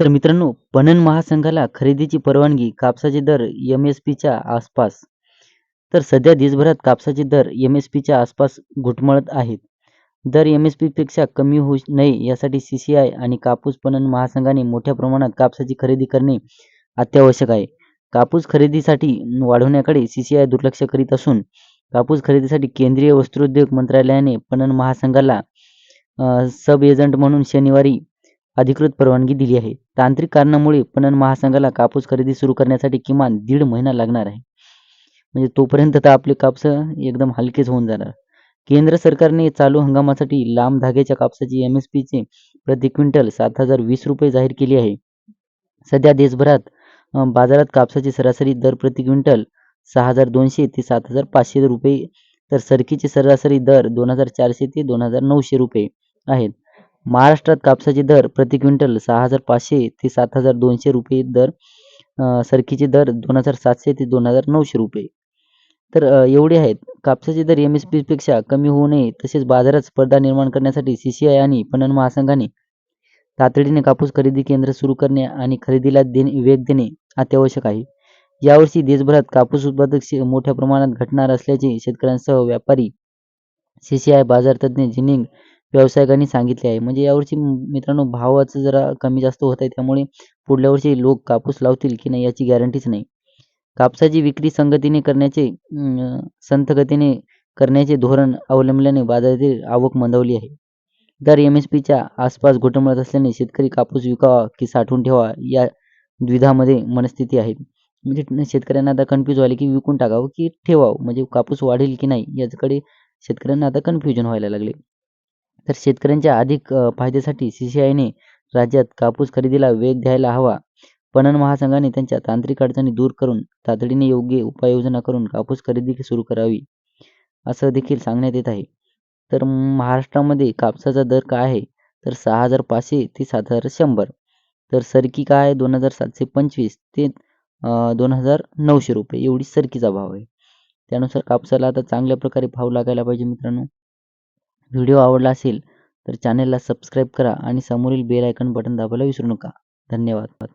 तर मित्रांनो पणन महासंघाला खरेदीची परवानगी कापसाचे दर एम एस पीच्या आसपास. तर सध्या देशभरात कापसाचे दर एम एस पीच्या आसपास घुटमळत आहेत. दर एम एस पीपेक्षा कमी होऊ नये यासाठी सी सी आय आणि कापूस पणन महासंघाने मोठ्या प्रमाणात कापसाची खरेदी करणे अत्यावश्यक आहे. कापूस खरेदीसाठी वाढवण्याकडे सी सी आय दुर्लक्ष करीत असून कापूस खरेदीसाठी केंद्रीय वस्त्रोद्योग मंत्रालयाने पणन महासंघाला सब एजंट म्हणून शनिवारी अधिकृत परवानगी दिली आहे. तांत्रिक कारणामुळे पणन महासंघाला कापूस खरेदी सुरू करण्यासाठी किमान दीड महिना लागणार आहे. म्हणजे तोपर्यंत तर आपले कापसं एकदम हलकेच होऊन जाणार. केंद्र सरकारने चालू हंगामासाठी लांब धाग्याच्या कापसाची एम एस पीचे प्रति क्विंटल सात हजार वीस रुपये जाहीर केली आहे. सध्या देशभरात बाजारात कापसाचे सरासरी दर प्रति क्विंटल सहा हजार दोनशे ते सात हजार पाचशे रुपये तर सरकीचे सरासरी दर दोन हजार चारशे ते दोन हजार नऊशे रुपये आहेत. महाराष्ट्रात कापसाचे दर प्रति क्विंटल सहा हजार पाचशे ते सात हजार दोनशे रुपये दर सरकीचे दर दोन हजार सातशे ते दोन हजार नऊशे रुपये. तर एवढे आहेत. कापसाचे दर एम एस पीपेक्षा कमी होऊ नये तसेच बाजारात स्पर्धा निर्माण करण्यासाठी सी सी आय आणि पणन महासंघाने तातडीने कापूस खरेदी केंद्र सुरू करणे आणि खरेदीला देणे वेग देणे अत्यावश्यक आहे. यावर्षी देशभरात कापूस उत्पादक मोठ्या प्रमाणात घटणार असल्याचे शेतकऱ्यांसह व्यापारी सी सी आय बाजार तज्ज्ञ जिनिंग व्यावसायिकांनी सांगितले आहे. म्हणजे यावर्षी मित्रांनो भावाचं जरा कमी जास्त होत आहे. त्यामुळे पुढल्या वर्षी लोक कापूस लावतील की नाही याची गॅरंटीच नाही. कापसाची विक्री संगतीने करण्याचे संथ गतीने करण्याचे धोरण अवलंबल्याने बाजारातील आवक मंदावली आहे. दर एम एस पीच्या आसपास घोटमळत असल्याने शेतकरी कापूस विकावा की साठवून ठेवा या द्विधामध्ये मनस्थिती आहे. म्हणजे शेतकऱ्यांना आता कन्फ्यूज व्हायला की विकून टाकावं की ठेवावं? म्हणजे कापूस वाढेल की नाही याच्याकडे शेतकऱ्यांना आता कन्फ्युजन व्हायला लागले. तर शेतकऱ्यांच्या अधिक फायद्यासाठी सी सी आयने राज्यात कापूस खरेदीला वेग द्यायला हवा. पणन महासंघाने त्यांच्या तांत्रिक अडचणी दूर करून तातडीने योग्य उपाययोजना करून कापूस खरेदी सुरू करावी असं देखील सांगण्यात येत आहे. तर महाराष्ट्रामध्ये कापसाचा दर काय आहे? तर सहा हजार पाचशे ते सात हजार शंभर. तर सरकी काय आहे? दोन हजार सातशे पंचवीस ते दोन हजार नऊशे रुपये. एवढी सरकीचा भाव आहे. त्यानुसार कापसाला आता चांगल्या प्रकारे भाव लागायला पाहिजे मित्रांनो. व्हिडिओ आवडला असेल तर चॅनलला सबस्क्राईब करा आणि समोरील बेल आयकन बटन दाबायला विसरू नका. धन्यवाद.